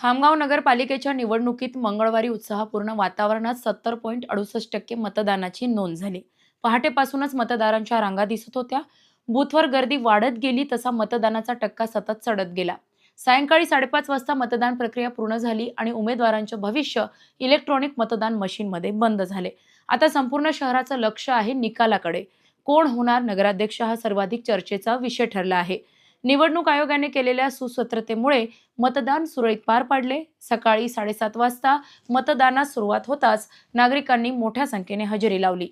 खामगाव नगरपालिकेच्या निवडणुकीत मंगळवारी उत्साहपूर्ण वातावरणात सत्तर पॉईंट अडुसष्ट टक्के मतदानाची नोंद झाली. पहाटेपासूनच मतदारांच्या रांगा दिसत होत्या. बूथवर गर्दी वाढत गेली तसा मतदानाचा टक्का सतत चढत गेला. सायंकाळी साडेपाच वाजता मतदान प्रक्रिया पूर्ण झाली आणि उमेदवारांचे भविष्य इलेक्ट्रॉनिक मतदान मशीनमध्ये बंद झाले. आता संपूर्ण शहराचं लक्ष आहे निकालाकडे. कोण होणार नगराध्यक्ष हा सर्वाधिक चर्चेचा विषय ठरला आहे. निवडणूक आयोगाने केलेल्या सुसूत्रतेमुळे मतदान सुरळीत पार पाडले. सकाळी साडेसात वाजता मतदानास सुरुवात होताच नागरिकांनी मोठ्या संख्येने हजेरी लावली.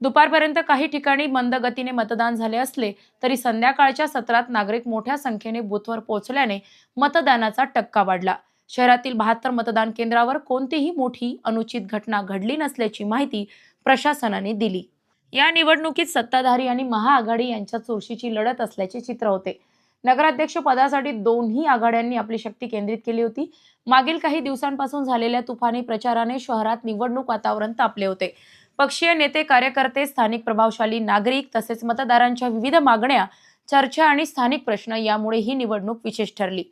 दुपारपर्यंत काही ठिकाणी मंद गतीने मतदान झाले असले तरी संध्याकाळच्या सत्रात नागरिक मोठ्या संख्येने बूथवर पोहोचल्याने मतदानाचा टक्का वाढला. शहरातील बहात्तर मतदान केंद्रावर कोणतीही मोठी अनुचित घटना घडली नसल्याची माहिती प्रशासनाने दिली. या निवडणुकीत सत्ताधारी आणि महाआघाडी यांच्या चुरशीची लढत असल्याचे चित्र होते. नगराध्यक्ष पदासाठी दोन्ही आघाड्यांनी आपली शक्ती केंद्रित केली होती. मागील काही दिवसांपासून झालेल्या तुफानी प्रचाराने शहरात निवडणूक वातावरण तापले होते. पक्षीय नेते कार्यकर्ते स्थानिक प्रभावशाली नागरिक तसेच मतदारांच्या विविध मागण्या चर्चा आणि स्थानिक प्रश्न यामुळे ही निवडणूक विशेष ठरली.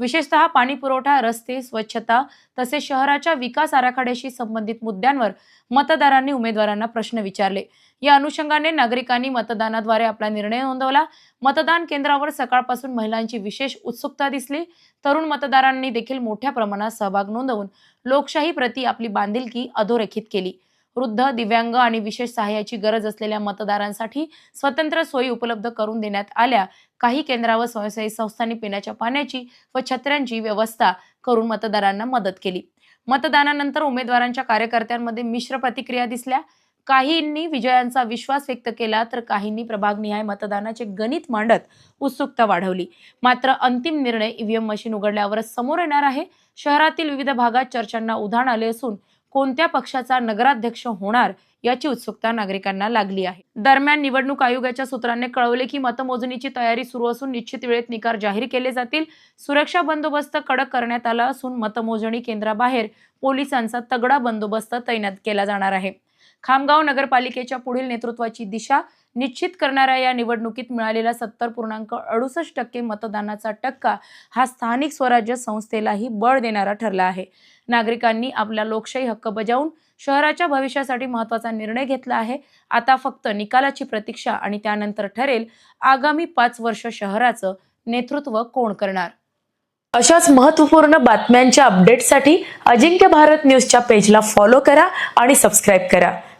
विशेषतः पाणी पुरवठा रस्ते स्वच्छता तसेच शहराच्या विकास आराखड्याशी संबंधित मुद्द्यांवर मतदारांनी उमेदवारांना प्रश्न विचारले. या अनुषंगाने नागरिकांनी मतदानाद्वारे आपला निर्णय नोंदवला. मतदान केंद्रावर सकाळपासून महिलांची विशेष उत्सुकता दिसली. तरुण मतदारांनी देखील मोठ्या प्रमाणात सहभाग नोंदवून लोकशाही प्रती आपली बांधिलकी अधोरेखित केली. वृद्ध दिव्यांग आणि विशेष सहाय्याची गरज असलेल्या मतदारांसाठी स्वतंत्र सोयी उपलब्ध करून देण्यात आल्या. काही केंद्रावर स्वयंसेवी संस्थांनी पिण्याच्या पाण्याची व छत्र्यांची व्यवस्था करून मतदारांना मदत केली. मतदानानंतर उमेदवारांच्या कार्यकर्त्यांमध्ये मिश्र प्रतिक्रिया दिसल्या. काहींनी विजयांचा विश्वास व्यक्त केला तर काहींनी प्रभागनिहाय मतदानाचे गणित मांडत उत्सुकता वाढवली. मात्र अंतिम निर्णय ईव्हीएम मशीन उघडल्यावरच समोर येणार आहे. शहरातील विविध भागात चर्चांना उधाण आले असून कोणत्या पक्षाचा नगराध्यक्ष होणार याची उत्सुकता नागरिकांना लागली आहे. दरम्यान निवडणूक आयोगाच्या सूत्रांनी कळवले की मतमोजणीची तयारी सुरू असून निश्चित वेळेत निकाल जाहीर केले जातील. सुरक्षा बंदोबस्त कडक करण्यात आला असून मतमोजणी केंद्राबाहेर पोलिसांचा तगडा बंदोबस्त तैनात केला जाणार आहे. खामगाव नगरपालिकेच्या पुढील नेतृत्वाची दिशा निश्चित करणाऱ्या या निवडणुकीत मिळालेला सत्तर पूर्णांक अडुसष्ट टक्के मतदानाचा टक्का हा स्थानिक स्वराज्य संस्थेलाही बळ देणारा ठरला आहे. नागरिकांनी आपला लोकशाही हक्क बजावून शहराच्या भविष्यासाठी महत्त्वाचा निर्णय घेतला आहे. आता फक्त निकालाची प्रतीक्षा आणि त्यानंतर ठरेल आगामी पाच वर्ष शहराचं नेतृत्व कोण करणार? अशाच महत्त्वपूर्ण बातम्यांच्या अपडेटसाठी अजिंक्य भारत न्यूजच्या पेजला फॉलो करा आणि सबस्क्राईब करा.